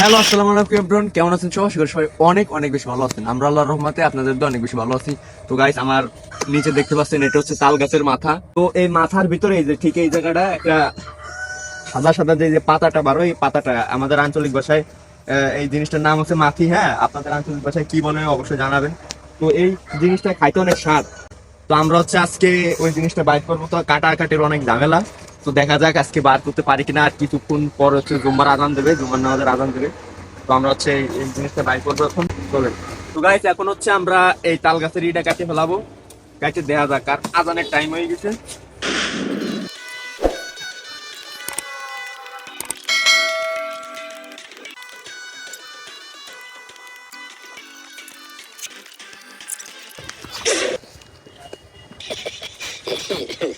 Hello, আসসালামু আলাইকুম everyone কেমন আছেন সবাই? করি সবাই অনেক অনেক বেশি ভালো আছেন। আমরা আল্লাহর রহমতে আপনাদের অনেক বেশি ভালো আছি। তো গাইস আমার নিচে দেখতে পাচ্ছেন, এটা হচ্ছে তাল গাছের মাথা। তো এই মাথার ভিতরে এই যে ঠিক এই জায়গাটা একটা সাদা সাদা যে পাতাটা বারো এই পাতাটা আমাদের আঞ্চলিক ভাষায় এই জিনিসটার নাম হচ্ছে মাথি হ্যাঁ? আপনাদের আঞ্চলিক ভাষায় কি বলে অবশ্যই জানাবেন। তো এই জিনিসটা খাইতে অনেক স্বাদ। তো আমরা হচ্ছে আজকে ওই জিনিসটা বাইর করব। তো কাটা কাটির অনেক ঝামেলা। তো দেখা যাক আজকে বার করতে পারি কিনা আর কিছুক্ষণ পর হচ্ছে জুম্মার আজান দেবে জুম্মার নামাজের আজান দেবে। তো আমরা হচ্ছে এই- জিনিসটা বাইর করব এখন। চলেন। তো গাইস এখন হচ্ছে আমরা এই তাল গাছের ইটা কাটে ফেলাবো। কাটে দেওয়া যাক আর আদানের টাইম হয়ে গেছে।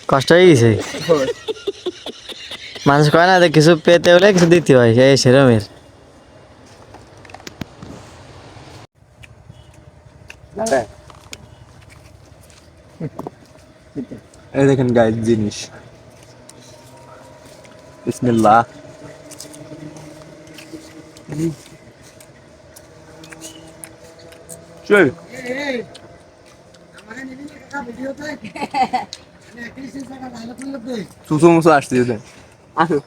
কষ্ট হয়ে গেছে। মানুষ কয় না কিছু পেতে হলে কিছু দিতে হয় এই সেরমের। এই দেখেন গাইস জিনিস। বিসমিল্লাহ। চল। সুসু মুসু আসতেছে। আসো।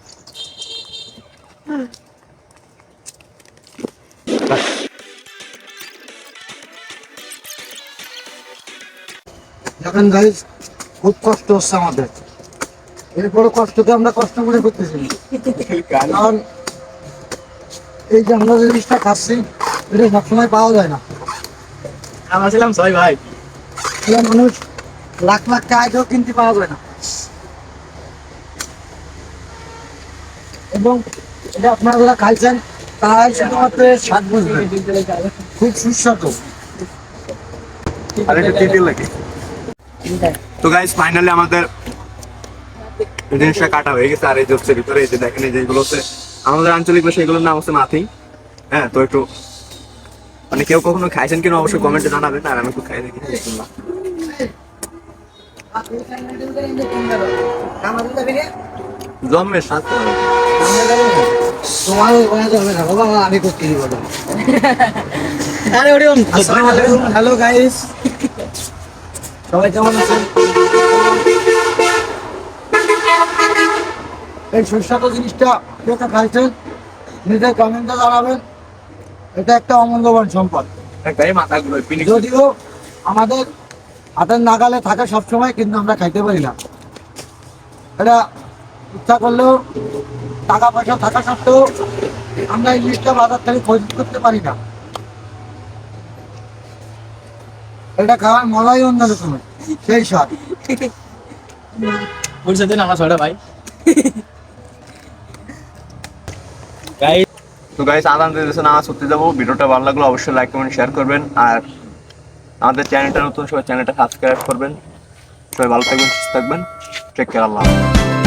দেখেন গাইজ খুব কষ্ট হচ্ছে আমাদের। এরপরে কষ্টকে আমরা কষ্ট করে করতেছি। কারণ এই যে আমরা যে জিনিসটা খাচ্ছি এটা সবসময় পাওয়া যায় না। আমরা ছিলাম ছয় ভাই। মানুষ লাখ লাখ টাকাও কিনতে পাওয়া যায় না। এবং এটা আপনারা খাইছেন তারাই শুধুমাত্র স্বাদ বুঝবেন খুব সুস্বাদু। আর এটা লাগে। তো গাইস ফাইনালি আমাদের জিনিসটা কাটা হয়ে গেছে আর এই যে হচ্ছে ভিতরে এই যে দেখেন এই যেগুলো হচ্ছে আমাদের আঞ্চলিক ভাষা এগুলোর নাম হচ্ছে মাথি। হ্যাঁ তো একটু মানে কেউ কখনো খাইছেন কিনা অবশ্যই কমেন্টে জানাবেন আর আমি একটু খাই দেখি। বিসমিল্লাহ। জম্মের স্বাদ তো ভালো। তোমার ওখানে না বাবা আমি করতে দিব আরে ওরে হ্যালো গাইস সবাই কেমন আছেন? এই সুস্বাদু জিনিসটা যেটা খাইছেন? নিজের কমেন্টে জানাবেন। এটা একটা অমূল্যবান সম্পদ। যদিও আমাদের হাতের নাগালে থাকে সবসময় কিন্তু আমরা খাইতে পারি না। এটা ইচ্ছা করলেও টাকা পয়সা থাকা সত্ত্বেও আমরা এই জিনিসটা বাজার থেকে খরিদ করতে পারি না। এটা খাওয়ার মজাই অন্য রকমের সেই স্বাদ। বলছে দিন আমার ছোট ভাই। তো গাইস আদান সত্যি যাব। ভিডিওটা ভালো লাগল অবশ্যই লাইক কমেন্ট শেয়ার করবেন। আর আমাদের চ্যানেলটা নতুন সবাই চ্যানেলটা সাবস্ক্রাইব করবেন। সবাই ভালো থাকবেন সুস্থ থাকবেন। টেক কেয়ার আল্লাহ হাফেজ।